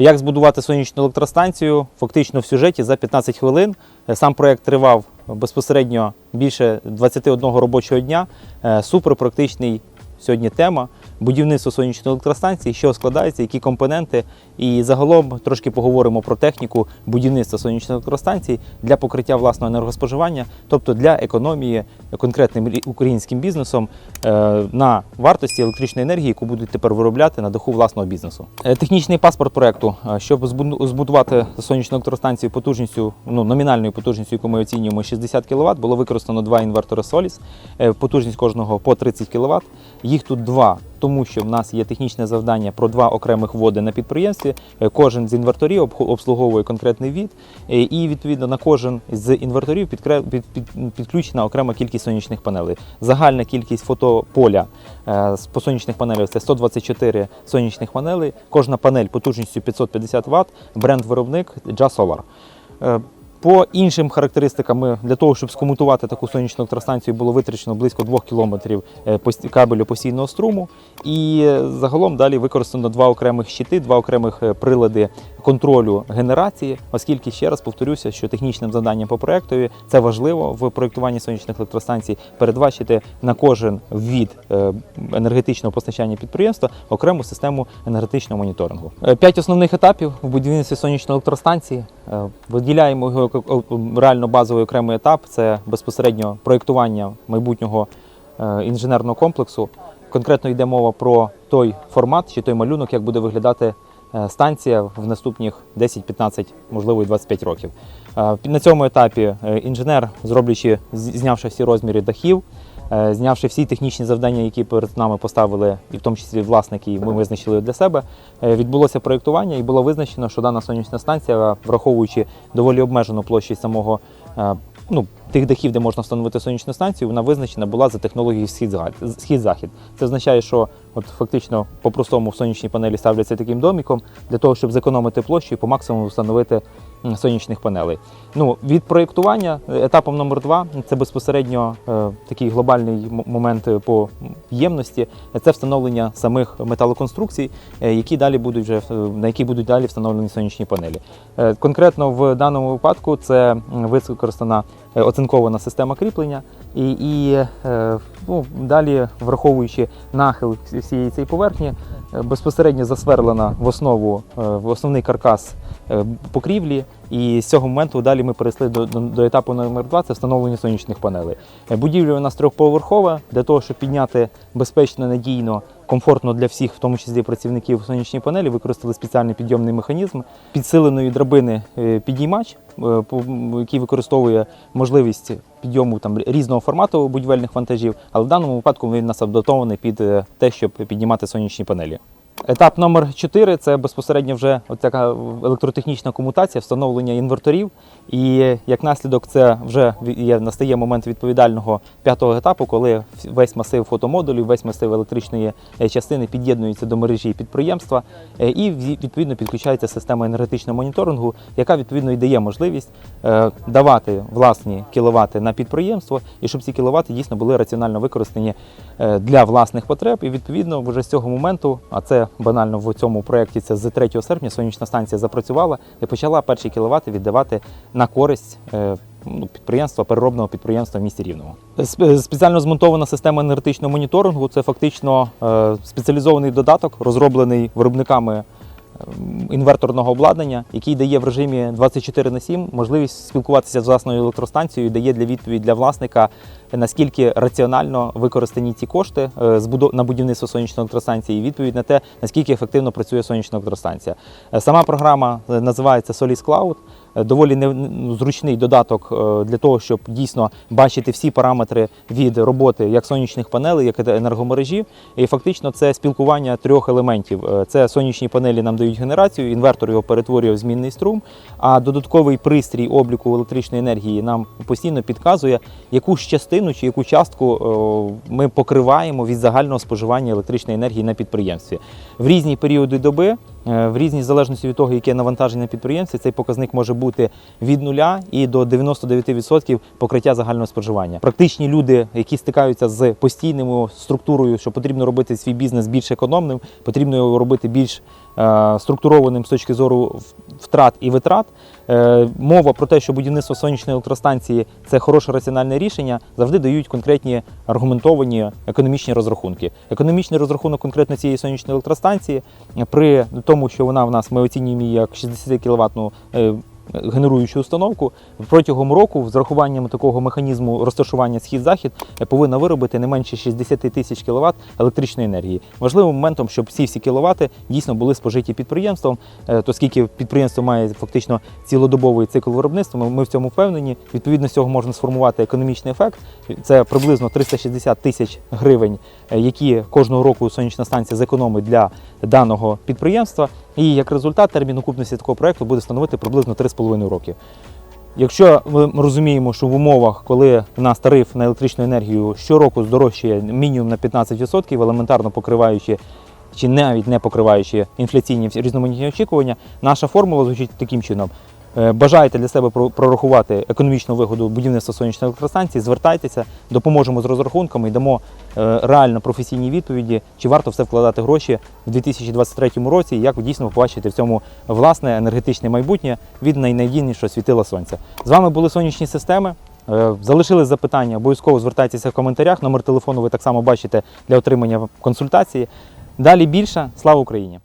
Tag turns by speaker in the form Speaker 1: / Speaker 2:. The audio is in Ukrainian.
Speaker 1: Як збудувати сонячну електростанцію? Фактично в сюжеті за 15 хвилин. Е, Сам проект тривав безпосередньо більше 21 робочого дня. Е, Суперпрактичний сьогодні тема будівництво сонячної електростанції, що складається, які компоненти. І загалом трошки поговоримо про техніку будівництва сонячної електростанції для покриття власного енергоспоживання, тобто для економії конкретним українським бізнесом на вартості електричної енергії, яку будуть тепер виробляти на даху власного бізнесу. Е, Технічний паспорт проекту, е, щоб збудувати сонячну електростанцію потужністю, ну номінальною потужністю, яку ми оцінюємо 60 кВт, було використано два інвертори е, потужність кожного по 30 кВт. Їх тут два, тому що в нас є технічне завдання про два окремих вводи на підприємстві. Е, Кожен з інверторів обслуговує конкретний від, е, і відповідно на кожен з інверторів підключена окрема кількість сонячних панелей. Загальна кількість фотополя е, з сонячних панелей це 124 сонячних панелей. Кожна панель потужністю 550 Вт, бренд-виробник JA. Е, По іншим характеристикам, для того, щоб скомутувати таку сонячну електростанцію, було витрачено близько 2 кілометрів е, кабелю постійного струму. І загалом далі використано два окремих щити, два окремих прилади контролю генерації, оскільки ще раз повторюся, що технічним завданням по проектові це важливо в проєктуванні сонячних електростанцій передбачити на кожен від е, енергетичного постачання підприємства окрему систему енергетичного моніторингу. Е, П'ять основних етапів в будівництві сонячної електростанції. Е, Виділяємо його реально базовий окремий етап. Це безпосередньо проєктування майбутнього інженерного комплексу. Конкретно йде мова про той формат чи той малюнок, як буде виглядати станція в наступних 10, 15, можливо, і 25 років. Е, На цьому етапі е, інженер, зроблячи, знявши всі розміри дахів, е, знявши всі технічні завдання, які перед нами поставили, і в тому числі власники, ми визначили для себе, е, відбулося проєктування і було визначено, що дана сонячна станція, враховуючи доволі обмежену площу самого е, ну, тих дахів, де можна встановити сонячну станцію, вона визначена була за технологією схід-захід. Це означає, що от фактично по-простому сонячні панелі ставляться таким доміком для того, щоб зекономити площу і по максимуму встановити сонячних панелей. Ну, від проєктування е, етапом номер два це безпосередньо е, такий глобальний момент е, по ємності. Це встановлення самих металоконструкцій, е, які далі будуть вже е, на які будуть далі встановлені сонячні панелі. Е, Конкретно в даному випадку це використана оцинкована система кріплення, і, і е, ну, далі, враховуючи нахил всієї цієї поверхні, е, безпосередньо засверлена в основу е, в основний каркас е, покрівлі. І з цього моменту далі ми перейшли до, до, до етапу номер 2 це встановлення сонячних панелей. Е, Будівля у нас трьохповерхова для того, щоб підняти безпечно, надійно, комфортно для всіх, в тому числі працівників сонячні панелі, використали спеціальний підйомний механізм підсиленої драбини е, підіймач, е, який використовує можливість підйому там різного формату будівельних вантажів, але в даному випадку він нас адаптований під е, те, щоб піднімати сонячні панелі. Етап номер 4 це безпосередньо вже така електротехнічна комутація, встановлення інверторів. І як наслідок, це вже є, настає момент відповідального п'ятого етапу, коли весь масив фотомодулів, весь масив електричної е, частини під'єднується до мережі підприємства, е, і ві- відповідно підключається система енергетичного моніторингу, яка відповідно і дає можливість е, давати власні кіловати на підприємство, і щоб ці кіловати дійсно були раціонально використані для власних потреб. І відповідно вже з цього моменту, а це банально в цьому проєкті, це з 3 серпня сонячна станція запрацювала і почала перші кіловати віддавати на користь. е, ну, Підприємства, переробного підприємства в місті Рівному. Спеціально змонтована система енергетичного моніторингу. Це фактично е, спеціалізований додаток, розроблений виробниками інверторного обладнання, який дає в режимі 24 на 7 можливість спілкуватися з власною електростанцією, дає для відповідь для власника, наскільки раціонально використані ці кошти е, на будівництво сонячної електростанції, і відповідь на те, наскільки ефективно працює сонячна електростанція. Е, Сама програма е, називається Solis Cloud. Е, Доволі не- ну, додаток е, для того, щоб дійсно бачити всі параметри від роботи як сонячних панелей, як енергомережі. І фактично це спілкування трьох елементів. Е, Це сонячні панелі нам дають генерацію, інвертор його перетворює в змінний струм, а додатковий пристрій обліку електричної енергії нам постійно підказує, яку ж частину чи яку частку ми покриваємо від загального споживання електричної енергії на підприємстві. В різні періоди доби В різній залежності від того, яке навантаження на підприємстві, цей показник може бути від нуля і до 99% покриття загального споживання. Практичні люди, які стикаються з постійною структурою, що потрібно робити свій бізнес більш економним, потрібно його робити більш е, структурованим з точки зору втрат і витрат. Е, Мова про те, що будівництво сонячної електростанції це хороше раціональне рішення, завжди дають конкретні аргументовані економічні розрахунки. Економічний розрахунок конкретно цієї сонячної електростанції е, при тому, що вона в нас ми оцінюємо її як 60 кВт генеруючу установку протягом року з урахуванням такого механізму розташування схід-захід е, повинна виробити не менше 60 тисяч кВт електричної енергії. Важливим моментом, щоб всі всі кВт дійсно були спожиті підприємством, е, оскільки підприємство має фактично цілодобовий цикл виробництва. Ми, ми в цьому впевнені. Відповідно з цього можна сформувати економічний ефект. Це приблизно 360 тисяч гривень, е, які кожного року сонячна станція зекономить для даного підприємства. І як результат термін окупності такого проекту буде становити приблизно 3,5 роки. Якщо ми розуміємо, що в умовах, коли в нас тариф на електричну енергію щороку здорожчає мінімум на 15%, елементарно покриваючи чи навіть не покриваючи інфляційні різноманітні очікування, наша формула звучить таким чином. Е, Бажаєте для себе прорахувати економічну вигоду будівництва сонячної електростанції, звертайтеся, допоможемо з розрахунками і дамо е, реально професійні відповіді, чи варто все вкладати гроші в 2023 році, і як дійсно побачите в цьому власне енергетичне майбутнє від найнадійнішого світила сонця. З вами були сонячні системи. Е, Залишили запитання, обов'язково звертайтеся в коментарях. Номер телефону ви так само бачите для отримання консультації. Далі більше. Слава Україні!